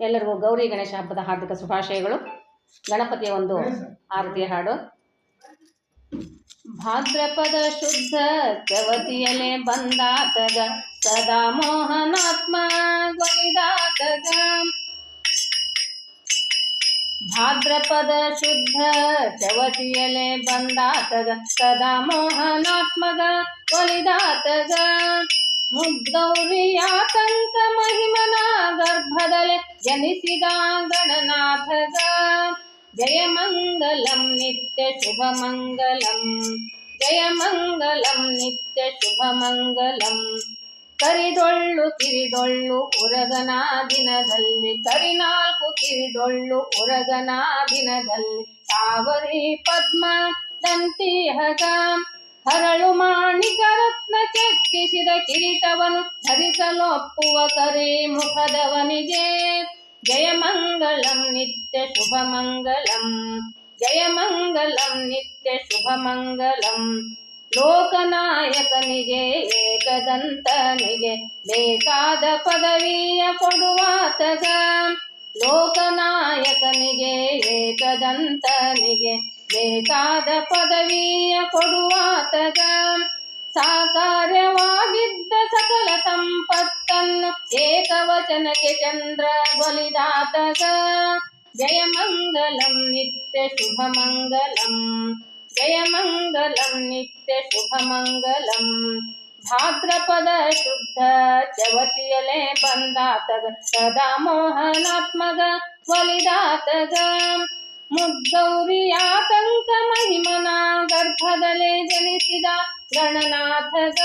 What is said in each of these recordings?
ಎಲ್ಲರಿಗೂ ಗೌರಿ ಗಣೇಶ ಹಬ್ಬದ ಹಾರ್ದಿಕ ಶುಭಾಶಯಗಳು. ಗಣಪತಿಯ ಒಂದು ಆರತಿಯ ಹಾಡು. ಭಾದ್ರಪದ ಶುದ್ಧ ಚವತಿಯಲೆ ಬಂದಾತಗ ಸದಾ ಮೋಹನಾತ್ಮ ಗೊಂದಾತಗ ಭಾದ್ರಪದ ಶುದ್ಧ ಚವತಿಯಲೆ ಬಂದಾತಗ ಸದಾ ಮೋಹನಾತ್ಮಗ ಒಲಿದಾತಗ ಮಹಿಮನ ಗರ್ಭದಲೆ ಜಯ ಮಂಗಲಂ ನಿತ್ಯ ಶುಭ ಮಂಗಲಂ ಕರಿದೊಳ್ಳು ಕಿರಿದೊಳ್ಳು ಉರಗನ ದಿನದಲ್ಲಿ ಕರಿನಾಲ್ಕು ಕಿರಿದೊಳ್ಳು ಉರಗನ ದಿನದಲ್ಲಿ ಸಾವರಿ ಪದ್ಮ ದಂತಿಹಗ ಹರಳು ಮಾಣಿಕ ರತ್ನ ಕೆತ್ತಿಸಿದ ಕಿರೀಟವನ್ನು ಧರಿಸಲೊಪ್ಪುವ ಕರಿ ಮುಖದವನಿಗೆ ಜಯ ಮಂಗಳಂ ನಿತ್ಯ ಶುಭ ಮಂಗಳಂ ಜಯ ಮಂಗಲಂ ನಿತ್ಯ ಶುಭ ಮಂಗಲಂ ಲೋಕನಾಯಕನಿಗೆ, ಏಕದಂತನಿಗೆ ಬೇಕಾದ ಪದವಿಯ ಕೊಡುವಾತಗ. ಲೋಕನಾಯಕನಿಗೆ, ಏಕದಂತನಿಗೆ ಬೇಕಾದ ಪದವಿಯ ಕೊಡುವಾತಗ. ಸಕಲ एक वचन के चंद्र बलिदात जय मङ्गलं नित्य शुभ मंगल भाद्रपद शुद्ध चवतियले बंदात सदा मोहनात्मग आतंक महिमना गर्भदले जनिसिद गणनाथग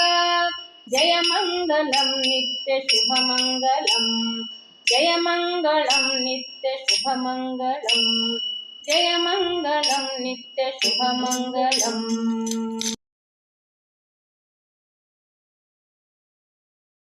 जयमङ्गलं नित्यशुभमङ्गलं जयमङ्गलं नित्यशुभमङ्गलं शुभ मंगल